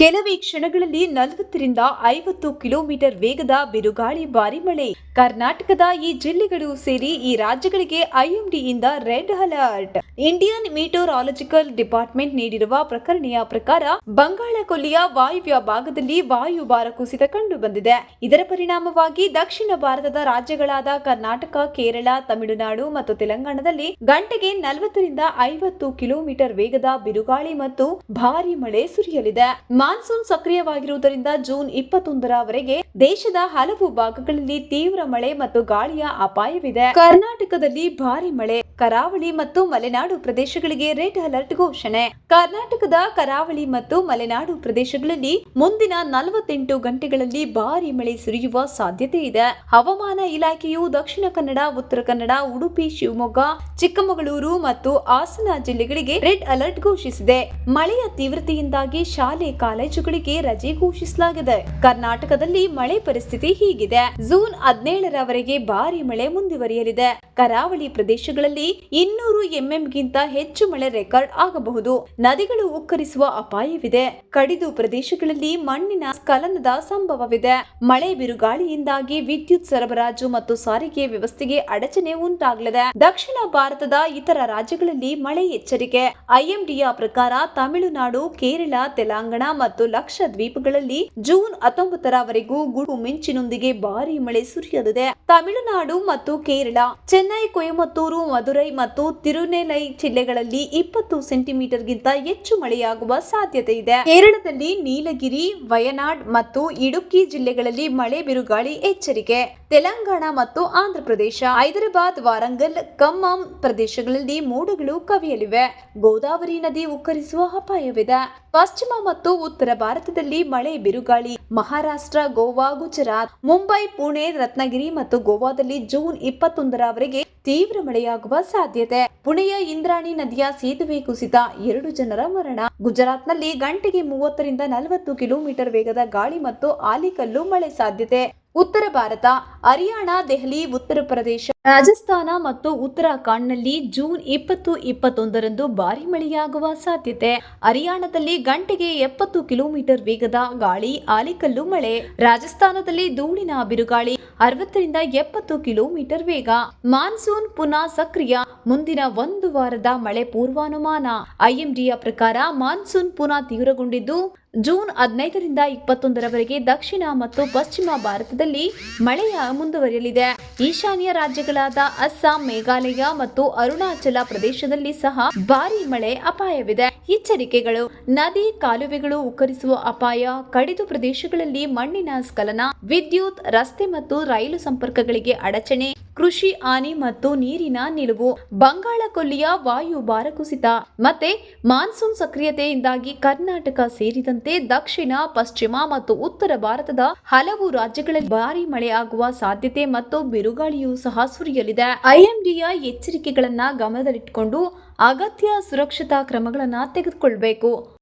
ಕೆಲವೇ ಕ್ಷಣಗಳಲ್ಲಿ ನಲವತ್ತರಿಂದ ಐವತ್ತು ಕಿಲೋಮೀಟರ್ ವೇಗದ ಬಿರುಗಾಳಿ ಭಾರಿ ಮಳೆ. ಕರ್ನಾಟಕದ ಈ ಜಿಲ್ಲೆಗಳು ಸೇರಿ ಈ ರಾಜ್ಯಗಳಿಗೆ ಐಎಂಡಿಯಿಂದ red alert. Indian meteorological department ನೀಡಿರುವ ಪ್ರಕರಣೆಯ ಪ್ರಕಾರ ಬಂಗಾಳ ಕೊಲ್ಲಿಯ ವಾಯುವ್ಯ ಭಾಗದಲ್ಲಿ ವಾಯುಭಾರ ಕುಸಿತ ಕಂಡು ಬಂದಿದೆ ಇದರ ಪರಿಣಾಮವಾಗಿ ದಕ್ಷಿಣ ಭಾರತದ ರಾಜ್ಯಗಳಾದ ಕರ್ನಾಟಕ, ಕೇರಳ, ತಮಿಳುನಾಡು ಮತ್ತು ತೆಲಂಗಾಣದಲ್ಲಿ ಗಂಟೆಗೆ ನಲವತ್ತರಿಂದ ಐವತ್ತು ಕಿಲೋಮೀಟರ್ ವೇಗದ ಬಿರುಗಾಳಿ ಮತ್ತು ಭಾರಿ ಮಳೆ ಸುರಿಯಲಿದೆ. ಮಾನ್ಸೂನ್ ಸಕ್ರಿಯವಾಗಿರುವುದರಿಂದ ಜೂನ್ ಇಪ್ಪತ್ತೊಂದರವರೆಗೆ ದೇಶದ ಹಲವು ಭಾಗಗಳಲ್ಲಿ ತೀವ್ರ ಮಳೆ ಮತ್ತು ಗಾಳಿಯ ಅಪಾಯವಿದೆ. ಕರ್ನಾಟಕದಲ್ಲಿ ಭಾರಿ ಮಳೆ, ಕರಾವಳಿ ಮತ್ತು ಮಲೆನಾಡು ಪ್ರದೇಶಗಳಿಗೆ ರೆಡ್ ಅಲರ್ಟ್ ಘೋಷಣೆ. ಕರ್ನಾಟಕದ ಕರಾವಳಿ ಮತ್ತು ಮಲೆನಾಡು ಪ್ರದೇಶಗಳಲ್ಲಿ ಮುಂದಿನ ನಲವತ್ತೆಂಟು ಗಂಟೆಗಳಲ್ಲಿ ಭಾರಿ ಮಳೆ ಸುರಿಯುವ ಸಾಧ್ಯತೆ ಇದೆ. ಹವಾಮಾನ ಇಲಾಖೆಯು ದಕ್ಷಿಣ ಕನ್ನಡ, ಉತ್ತರ ಕನ್ನಡ, ಉಡುಪಿ, ಶಿವಮೊಗ್ಗ, ಚಿಕ್ಕಮಗಳೂರು ಮತ್ತು ಹಾಸನ ಜಿಲ್ಲೆಗಳಿಗೆ ರೆಡ್ ಅಲರ್ಟ್ ಘೋಷಿಸಿದೆ. ಮಳೆಯ ತೀವ್ರತೆಯಿಂದಾಗಿ ಶಾಲೆ ಕಾಲೇಜುಗಳಿಗೆ ರಜೆ ಘೋಷಿಸಲಾಗಿದೆ. ಕರ್ನಾಟಕದಲ್ಲಿ ಮಳೆ ಪರಿಸ್ಥಿತಿ ಹೀಗಿದೆ. ಜೂನ್ ಹದಿನೇಳರವರೆಗೆ ಭಾರಿ ಮಳೆ ಮುಂದುವರಿಯಲಿದೆ. ಕರಾವಳಿ ಪ್ರದೇಶಗಳಲ್ಲಿ ಇನ್ನೂರು ಎಂಎಂಗಿಂತ ಹೆಚ್ಚು ಮಳೆ ರೆಕಾರ್ಡ್ ಆಗಬಹುದು. ನದಿಗಳು ಉಕ್ಕರಿಸುವ ಅಪಾಯವಿದೆ. ಕಡಿದು ಪ್ರದೇಶಗಳಲ್ಲಿ ಮಣ್ಣಿನ ಸ್ಖಲನದ ಸಂಭವವಿದೆ. ಮಳೆ ಬಿರುಗಾಳಿಯಿಂದಾಗಿ ವಿದ್ಯುತ್ ಸರಬರಾಜು ಮತ್ತು ಸಾರಿಗೆ ವ್ಯವಸ್ಥೆಗೆ ಅಡಚಣೆ ಉಂಟಾಗಲಿದೆ. ದಕ್ಷಿಣ ಭಾರತದ ಇತರ ರಾಜ್ಯಗಳಲ್ಲಿ ಮಳೆ ಎಚ್ಚರಿಕೆ. ಐಎಂಡಿಯ ಪ್ರಕಾರ ತಮಿಳುನಾಡು, ಕೇರಳ, ತೆಲಂಗಾಣ ಮತ್ತು ಲಕ್ಷದ್ವೀಪಗಳಲ್ಲಿ ಜೂನ್ ಹತ್ತೊಂಬತ್ತರವರೆಗೂ ಗುಡು ಮಿಂಚಿನೊಂದಿಗೆ ಭಾರಿ ಮಳೆ ಸುರಿಯಲಿದೆ. ತಮಿಳುನಾಡು ಮತ್ತು ಕೇರಳ, ಚೆನ್ನೈ, ಕೊಯಮತ್ತೂರು, ಮಧುರೈ ಮತ್ತು ತಿರುನೆಲೈ ಜಿಲ್ಲೆಗಳಲ್ಲಿ ಇಪ್ಪತ್ತು ಸೆಂಟಿಮೀಟರ್ಗಿಂತ ಹೆಚ್ಚು ಮಳೆಯಾಗುವ ಸಾಧ್ಯತೆ ಇದೆ. ಕೇರಳದಲ್ಲಿ ನೀಲಗಿರಿ, ವಯನಾಡ್ ಮತ್ತು ಇಡುಕ್ಕಿ ಜಿಲ್ಲೆಗಳಲ್ಲಿ ಮಳೆ ಬಿರುಗಾಳಿ ಎಚ್ಚರಿಕೆ. ತೆಲಂಗಾಣ ಮತ್ತು ಆಂಧ್ರಪ್ರದೇಶ, ಹೈದರಾಬಾದ್, ವಾರಂಗಲ್, ಖಮ್ಮಂ ಪ್ರದೇಶಗಳಲ್ಲಿ ಮೋಡಗಳು ಕವಿಯಲಿವೆ. ಗೋದಾವರಿ ನದಿ ಉಕ್ಕರಿಸುವ ಅಪಾಯವಿದೆ. ಪಶ್ಚಿಮ ಮತ್ತು ಉತ್ತರ ಭಾರತದಲ್ಲಿ ಮಳೆ, ಬಿರುಗಾಳಿ, ಮಹಾರಾಷ್ಟ್ರ, ಗೋವಾ, ಗುಜರಾತ್, ಮುಂಬೈ, ಪುಣೆ, ರತ್ನಗಿರಿ ಮತ್ತು ಗೋವಾದಲ್ಲಿ ಜೂನ್ ಇಪ್ಪತ್ತೊಂದರವರೆಗೆ ತೀವ್ರ ಮಳೆಯಾಗುವ ಸಾಧ್ಯತೆ. ಪುಣೆಯ ಇಂದ್ರಾಣಿ ನದಿಯ ಸೇತುವೆ ಕುಸಿತ ಎರಡು ಜನರ ಮರಣ. ಗುಜರಾತ್ನಲ್ಲಿ ಗಂಟೆಗೆ ಮೂವತ್ತರಿಂದ ನಲವತ್ತು ಕಿಲೋಮೀಟರ್ ವೇಗದ ಗಾಳಿ ಮತ್ತು ಆಲಿಕಲ್ಲು ಮಳೆ ಸಾಧ್ಯತೆ. ಉತ್ತರ ಭಾರತ ಹರಿಯಾಣ, ದೆಹಲಿ, ಉತ್ತರ ಪ್ರದೇಶ, ರಾಜಸ್ಥಾನ ಮತ್ತು ಉತ್ತರಾಖಂಡ್ನಲ್ಲಿ ಜೂನ್ ಇಪ್ಪತ್ತು, ಇಪ್ಪತ್ತೊಂದರಂದು ಭಾರಿ ಮಳೆಯಾಗುವ ಸಾಧ್ಯತೆ. ಹರಿಯಾಣದಲ್ಲಿ ಗಂಟೆಗೆ ಎಪ್ಪತ್ತು ಕಿಲೋಮೀಟರ್ ವೇಗದ ಗಾಳಿ, ಆಲಿಕಲ್ಲು ಮಳೆ. ರಾಜಸ್ಥಾನದಲ್ಲಿ ಧೂಳಿನ ಬಿರುಗಾಳಿ, ಅರವತ್ತರಿಂದ ಎಪ್ಪತ್ತು ಕಿಲೋಮೀಟರ್ ವೇಗ. ಮಾನ್ಸೂನ್ ಪುನಃ ಸಕ್ರಿಯ, ಮುಂದಿನ ಒಂದು ವಾರದ ಮಳೆ ಪೂರ್ವಾನುಮಾನ. ಐಎಂಡಿಯ ಪ್ರಕಾರ ಮಾನ್ಸೂನ್ ಪುನಃ ತೀವ್ರಗೊಂಡಿದ್ದು, ಜೂನ್ ಹದಿನೈದರಿಂದ ಇಪ್ಪತ್ತೊಂದರವರೆಗೆ ದಕ್ಷಿಣ ಮತ್ತು ಪಶ್ಚಿಮ ಭಾರತದಲ್ಲಿ ಮಳೆಯ ಮುಂದುವರಿಯಲಿದೆ. ಈಶಾನ್ಯ ರಾಜ್ಯಗಳಾದ ಅಸ್ಸಾಂ, ಮೇಘಾಲಯ ಮತ್ತು ಅರುಣಾಚಲ ಪ್ರದೇಶದಲ್ಲಿ ಸಹ ಭಾರಿ ಮಳೆ ಅಪಾಯವಿದೆ. ಎಚ್ಚರಿಕೆಗಳು, ನದಿ ಕಾಲುವೆಗಳು ಉಕ್ಕರಿಸುವ ಅಪಾಯ, ಕಡಿದು ಪ್ರದೇಶಗಳಲ್ಲಿ ಮಣ್ಣಿನ ಸ್ಖಲನ, ವಿದ್ಯುತ್, ರಸ್ತೆ ಮತ್ತು ರೈಲು ಸಂಪರ್ಕಗಳಿಗೆ ಅಡಚಣೆ ಕೃಷಿ ಹಾನಿ ಮತ್ತು ನೀರಿನ ನಿಲುವು. ಬಂಗಾಳ ಕೊಲ್ಲಿಯ ವಾಯು ಭಾರ ಕುಸಿತ ಮತ್ತೆ ಮಾನ್ಸೂನ್ ಸಕ್ರಿಯತೆಯಿಂದಾಗಿ ಕರ್ನಾಟಕ ಸೇರಿದಂತೆ ದಕ್ಷಿಣ, ಪಶ್ಚಿಮ ಮತ್ತು ಉತ್ತರ ಭಾರತದ ಹಲವು ರಾಜ್ಯಗಳಲ್ಲಿ ಭಾರಿ ಮಳೆಯಾಗುವ ಸಾಧ್ಯತೆ ಮತ್ತು ಬಿರುಗಾಳಿಯೂ ಸಹ ಸುರಿಯಲಿದೆ. ಐಎಂಡಿಯ ಎಚ್ಚರಿಕೆಗಳನ್ನು ಗಮನದಲ್ಲಿಟ್ಟುಕೊಂಡು ಅಗತ್ಯ ಸುರಕ್ಷತಾ ಕ್ರಮಗಳನ್ನು ತೆಗೆದುಕೊಳ್ಬೇಕು.